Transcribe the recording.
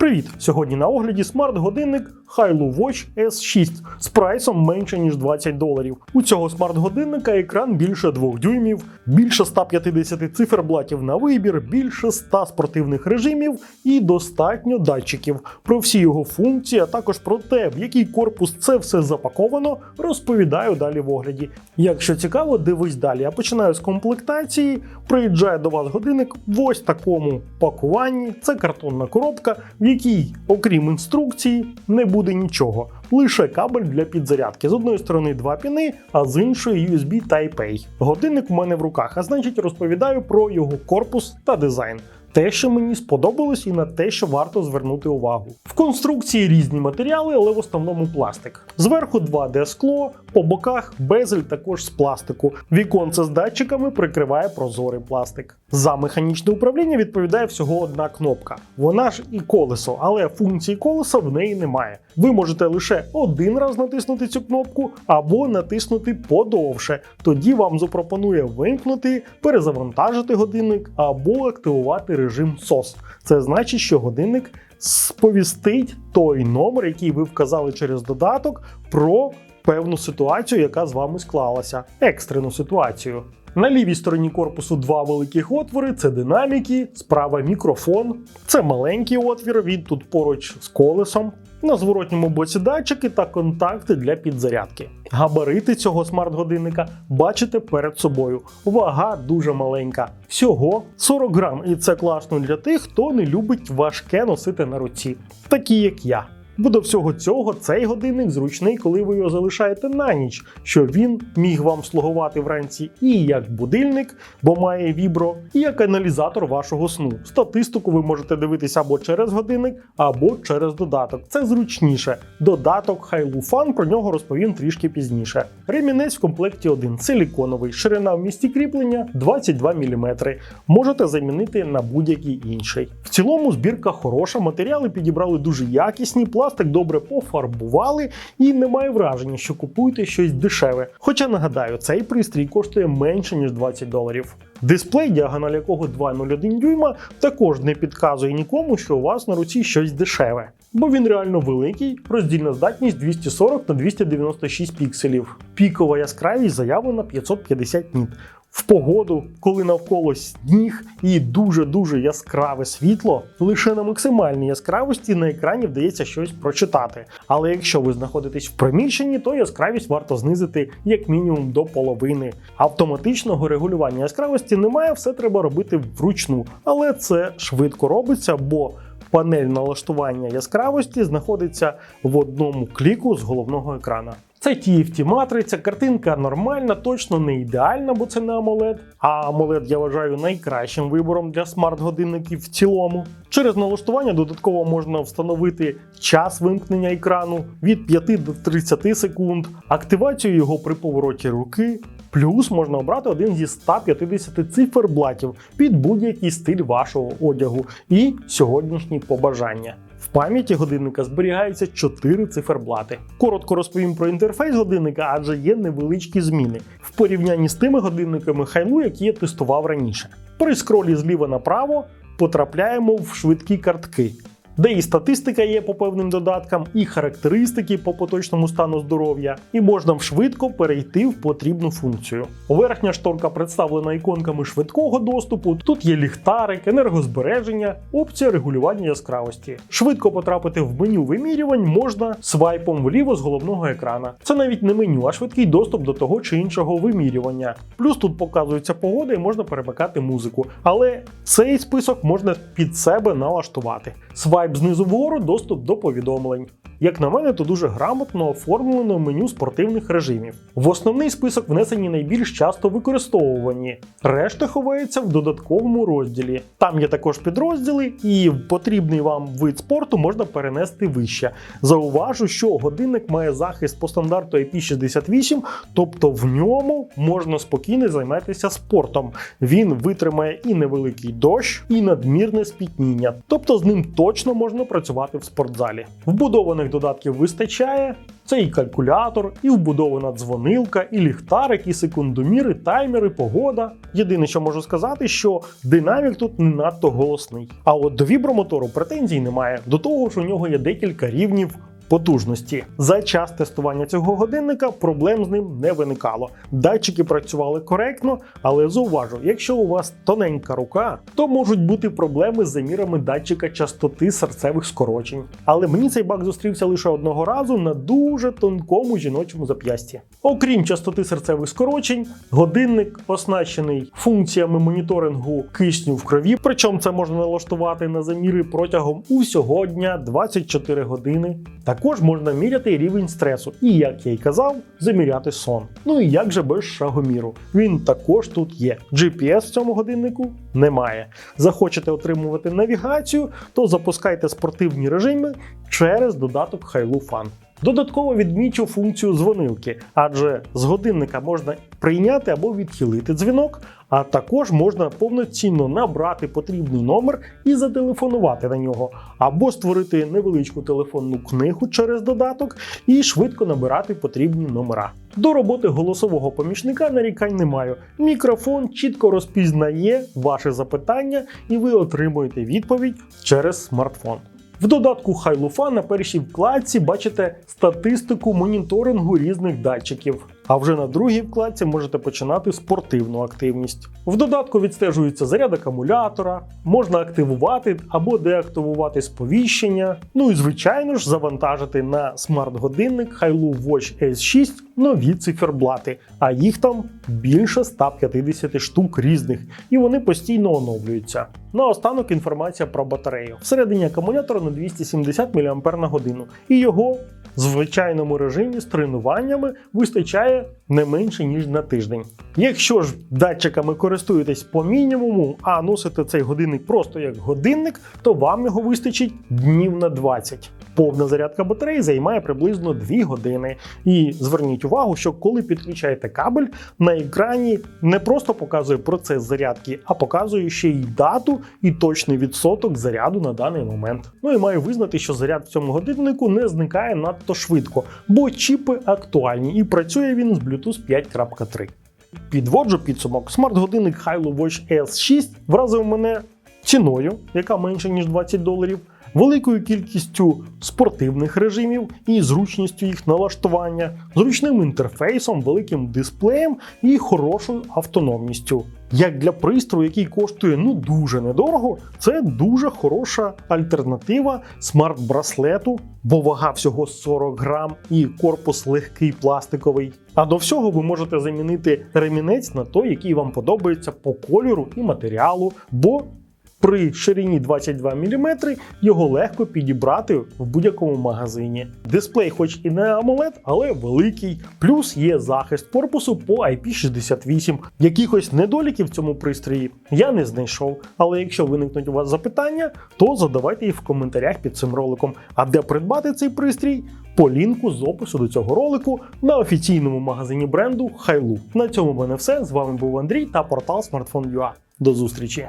Привіт! Сьогодні на огляді смарт-годинник Hailu Watch S6 з прайсом менше ніж 20 доларів. У цього смарт-годинника екран більше 2 дюймів, більше 150 циферблатів на вибір, більше 100 спортивних режимів і достатньо датчиків. Про всі його функції, а також про те, в який корпус це все запаковано, розповідаю далі в огляді. Якщо цікаво, дивись далі. Я починаю з комплектації. Приїжджає до вас годинник в ось такому пакуванні. Це картонна коробка, в якій, окрім інструкції, не буде нічого. Лише кабель для підзарядки. З одної сторони два піни, а з іншої USB Type-A. Годинник у мене в руках, а значить розповідаю про його корпус та дизайн. Те, що мені сподобалось, і на те, що варто звернути увагу. В конструкції різні матеріали, але в основному пластик. Зверху 2D скло, по боках безель також з пластику. Віконце з датчиками прикриває прозорий пластик. За механічне управління відповідає всього одна кнопка. Вона ж і колесо, але функції колеса в неї немає. Ви можете лише один раз натиснути цю кнопку або натиснути подовше. Тоді вам запропонує вимкнути, перезавантажити годинник або активувати режим SOS. Це значить, що годинник сповістить той номер, який ви вказали через додаток, про певну ситуацію, яка з вами склалася, екстрену ситуацію. На лівій стороні корпусу два великих отвори: це динаміки, справа мікрофон. Це маленький отвір, він тут поруч з колесом. На зворотньому боці датчики та контакти для підзарядки. Габарити цього смарт-годинника бачите перед собою. Вага дуже маленька. Всього 40 грам, і це класно для тих, хто не любить важке носити на руці, такі як я. Бо до всього цього цей годинник зручний, коли ви його залишаєте на ніч, щоб він міг вам слугувати вранці і як будильник, бо має вібро, і як аналізатор вашого сну. Статистику ви можете дивитися або через годинник, або через додаток. Це зручніше. Додаток Fun, про нього розповім трішки пізніше. Ремінець в комплекті один силіконовий, ширина в місті кріплення 22 мм. Можете замінити на будь-який інший. В цілому збірка хороша, матеріали підібрали дуже якісні, пластик добре пофарбували і немає враження, що купуєте щось дешеве. Хоча нагадаю, цей пристрій коштує менше ніж 20 доларів. Дисплей, діагональ якого 2,01 дюйма, також не підказує нікому, що у вас на руці щось дешеве, бо він реально великий, роздільна здатність 240 на 296 пікселів. Пікова яскравість заявлена 550 ніт. В погоду, коли навколо сніг і дуже-дуже яскраве світло, лише на максимальній яскравості на екрані вдається щось прочитати. Але якщо ви знаходитесь в приміщенні, то яскравість варто знизити як мінімум до половини. Автоматичного регулювання яскравості немає, все треба робити вручну, але це швидко робиться, бо панель налаштування яскравості знаходиться в одному кліку з головного екрана. Це TFT матриця, картинка нормальна, точно не ідеальна, бо це не AMOLED. А AMOLED я вважаю найкращим вибором для смарт-годинників в цілому. Через налаштування додатково можна встановити час вимкнення екрану від 5 до 30 секунд, активацію його при повороті руки. Плюс можна обрати один зі 150 циферблатів під будь-який стиль вашого одягу і сьогоднішні побажання. Пам'яті годинника зберігаються 4 циферблати. Коротко розповім про інтерфейс годинника, адже є невеличкі зміни в порівнянні з тими годинниками Хайлу, які я тестував раніше. При скролі зліва направо потрапляємо в швидкі картки. Де і статистика є по певним додаткам, і характеристики по поточному стану здоров'я, і можна швидко перейти в потрібну функцію. Верхня шторка представлена іконками швидкого доступу. Тут є ліхтарик, енергозбереження, опція регулювання яскравості. Швидко потрапити в меню вимірювань можна свайпом вліво з головного екрана. Це навіть не меню, а швидкий доступ до того чи іншого вимірювання. Плюс тут показується погода і можна перемикати музику. Але цей список можна під себе налаштувати. Свайп знизу вгору доступ до повідомлень. Як на мене, то дуже грамотно оформлено меню спортивних режимів. В основний список внесені найбільш часто використовувані. Решта ховається в додатковому розділі. Там є також підрозділи, і потрібний вам вид спорту можна перенести вище. Зауважу, що годинник має захист по стандарту IP68, тобто в ньому можна спокійно займатися спортом. Він витримає і невеликий дощ, і надмірне спітніння. Тобто з ним точно можна працювати в спортзалі. Вбудованих додатків вистачає. Це і калькулятор, і вбудована дзвонилка, і ліхтарик, і секундоміри, таймери, погода. Єдине, що можу сказати, що динамік тут не надто голосний. А от до вібромотору претензій немає. До того ж, у нього є декілька рівнів потужності. За час тестування цього годинника проблем з ним не виникало. Датчики працювали коректно, але зауважу, якщо у вас тоненька рука, то можуть бути проблеми з замірами датчика частоти серцевих скорочень. Але мені цей баг зустрівся лише одного разу на дуже тонкому жіночому зап'ясті. Окрім частоти серцевих скорочень, годинник оснащений функціями моніторингу кисню в крові, причому це можна налаштувати на заміри протягом усього дня 24 години. Також можна міряти рівень стресу і, як я й казав, заміряти сон. Ну і як же без шагоміру. Він також тут є. GPS в цьому годиннику немає. Захочете отримувати навігацію, то запускайте спортивні режими через додаток Hailu Fun. Додатково відмічу функцію дзвонилки, адже з годинника можна прийняти або відхилити дзвінок, а також можна повноцінно набрати потрібний номер і зателефонувати на нього, або створити невеличку телефонну книгу через додаток і швидко набирати потрібні номера. До роботи голосового помічника нарікань не маю. Мікрофон чітко розпізнає ваше запитання, і ви отримуєте відповідь через смартфон. В додатку Хайлуфа на першій вкладці бачите статистику моніторингу різних датчиків. А вже на другій вкладці можете починати спортивну активність. В додатку відстежується заряд акумулятора, можна активувати або деактивувати сповіщення. Ну і звичайно ж завантажити на смарт-годинник Hailu Watch S6 нові циферблати, а їх там більше 150 штук різних, і вони постійно оновлюються. Наостанок інформація про батарею. Всередині акумулятора на 270 мАч і його в звичайному режимі з тренуваннями вистачає не менше ніж на тиждень. Якщо ж датчиками користуєтесь по мінімуму, а носите цей годинник просто як годинник, то вам його вистачить днів на 20. Повна зарядка батареї займає приблизно 2 години. І зверніть увагу, що коли підключаєте кабель, на екрані не просто показує процес зарядки, а показує ще й дату і точний відсоток заряду на даний момент. Ну і маю визнати, що заряд в цьому годиннику не зникає надто швидко, бо чіпи актуальні і працює він з Bluetooth 5.3. Підводжу підсумок. Смарт-годинник Hailu Watch S6 вразив мене ціною, яка менше ніж 20 доларів, великою кількістю спортивних режимів і зручністю їх налаштування, зручним інтерфейсом, великим дисплеєм і хорошою автономністю. Як для пристрою, який коштує ну дуже недорого, це дуже хороша альтернатива смарт-браслету, бо вага всього 40 грам і корпус легкий пластиковий. А до всього ви можете замінити ремінець на той, який вам подобається по кольору і матеріалу, бо при ширині 22 мм його легко підібрати в будь-якому магазині. Дисплей, хоч і не AMOLED, але великий. Плюс є захист корпусу по IP68. Якихось недоліків в цьому пристрої я не знайшов. Але якщо виникнуть у вас запитання, то задавайте їх в коментарях під цим роликом. А де придбати цей пристрій? По лінку з опису до цього ролику на офіційному магазині бренду Hailu. На цьому в мене все. З вами був Андрій та портал Smartphone.ua. До зустрічі!